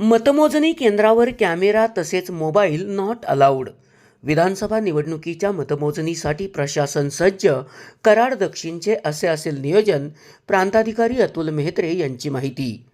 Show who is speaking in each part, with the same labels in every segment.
Speaker 1: मतमोजणी केंद्रावर कॅमेरा तसेच मोबाईल नॉट अलाउड विधानसभा निवडणुकीच्या मतमोजणीसाठी प्रशासन सज्ज कराड दक्षिणचे असे असेल नियोजन प्रांताधिकारी अतुल मेहत्रे यांची माहिती.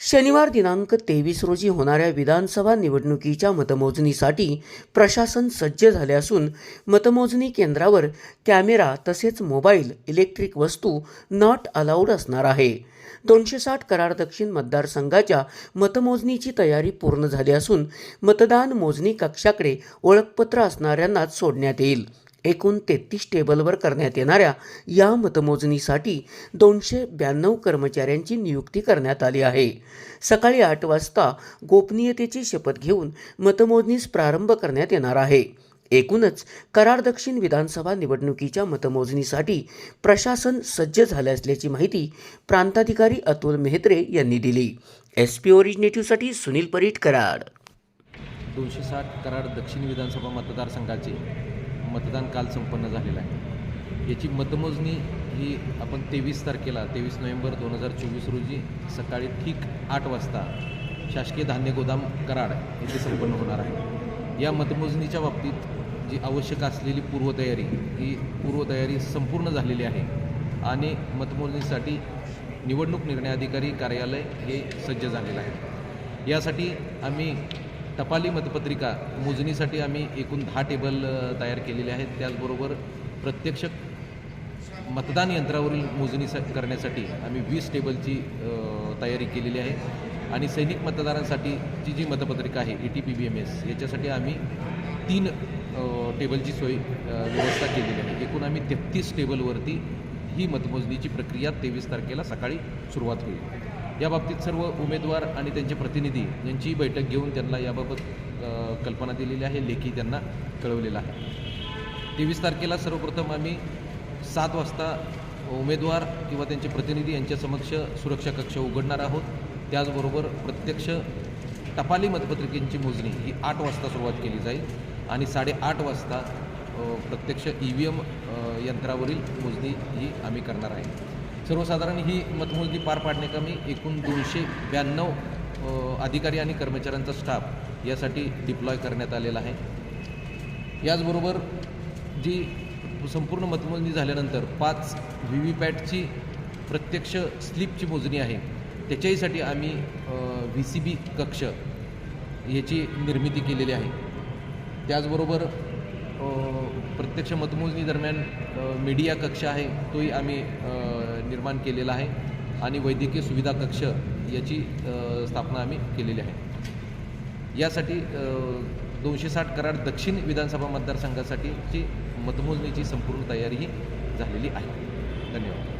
Speaker 1: शनिवार दिनांक तेवीस रोजी होणाऱ्या विधानसभा निवडणुकीच्या मतमोजणीसाठी प्रशासन सज्ज झाले असून मतमोजणी केंद्रावर कॅमेरा तसेच मोबाईल इलेक्ट्रिक वस्तू नॉट अलाउड असणार आहे. दोनशे साठ करार दक्षिण मतदारसंघाच्या मतमोजणीची तयारी पूर्ण झाली असून मतदान मोजणी कक्षाकडे ओळखपत्र असणाऱ्यांनाच सोडण्यात येईल. एकूण तेहतीस टेबलवर करण्यात येणाऱ्या या मतमोजणीसाठी दोनशे ब्याण्णव कर्मचाऱ्यांची नियुक्ती करण्यात आली आहे. सकाळी आठ वाजता गोपनीयतेची शपथ घेऊन मतमोजणीस प्रारंभ करण्यात येणार आहे. एकूणच कराड दक्षिण विधानसभा निवडणुकीच्या मतमोजणीसाठी प्रशासन सज्ज झाले असल्याची माहिती प्रांताधिकारी अतुल मेहत्रे यांनी दिली. एस पी ओरिजिनेटिव्हसाठी सुनील परीट कराड.
Speaker 2: दोनशे साठ कराड दक्षिण विधानसभा मतदारसंघाचे मतदान काल संपन्न झालेलं आहे. याची मतमोजणी ही आपण तेवीस तारखेला तेवीस नोव्हेंबर दोन हजार चोवीस रोजी सकाळी ठीक आठ वाजता शासकीय धान्य गोदाम कराड येथे संपन्न होणार आहे. या मतमोजणीच्या बाबतीत जी आवश्यक असलेली पूर्वतयारी ही पूर्वतयारी संपूर्ण झालेली आहे आणि मतमोजणीसाठी निवडणूक निर्णय अधिकारी कार्यालय हे सज्ज झालेलं आहे. यासाठी आम्ही टपाली मतपत्रिका मोजणीसाठी आम्ही एकूण दहा टेबल तयार केलेले आहेत. त्याचबरोबर प्रत्यक्ष मतदान यंत्रावरील मोजणी सा करण्यासाठी आम्ही वीस टेबलची तयारी केलेली आहे. आणि सैनिक मतदारांसाठीची जी मतपत्रिका आहे A T P B M S याच्यासाठी आम्ही तीन टेबलची सोय व्यवस्था केलेली आहे. एकूण आम्ही तेहतीस टेबलवरती ही मतमोजणीची प्रक्रिया तेवीस तारखेला सकाळी सुरुवात होईल. या बाबतीत सर्व उमेदवार आणि त्यांचे प्रतिनिधी यांची बैठक घेऊन त्यांना याबाबत कल्पना दिलेली आहे लेखी त्यांना कळवलेला आहे. तेवीस तारखेला सर्वप्रथम आम्ही सात वाजता उमेदवार किंवा त्यांचे प्रतिनिधी यांच्या समक्ष सुरक्षा कक्ष उघडणार आहोत. त्याचबरोबर प्रत्यक्ष टपाली मतपत्रिकेंची मोजणी ही आठ वाजता सुरुवात केली जाईल आणि साडेआठ वाजता प्रत्यक्ष ई व्ही एम यंत्रावरील मोजणी ही आम्ही करणार आहे. सर्वसाधारण ही मतमोजणी पार पाडण्याकामी एकूण दोनशे ब्याण्णव अधिकारी आणि कर्मचाऱ्यांचा स्टाफ यासाठी डिप्लॉय करण्यात आलेला आहे. याचबरोबर जी संपूर्ण मतमोजणी झाल्यानंतर पाच व्ही व्ही पॅटची प्रत्यक्ष स्लिपची मोजणी आहे त्याच्याहीसाठी आम्ही व्ही सी बी कक्ष याची निर्मिती केलेली आहे. त्याचबरोबर प्रत्यक्ष मतमोजणी दरम्यान मीडिया कक्ष आहे तोही आम्ही निर्माण केलेला आहे आणि वैद्यकीय सुविधा कक्ष याची स्थापना आम्ही केलेली आहे. यासाठी दोनशे साठ कराड दक्षिण विधानसभा मतदारसंघासाठीची मतमोजणीची संपूर्ण तयारीही झालेली आहे. धन्यवाद.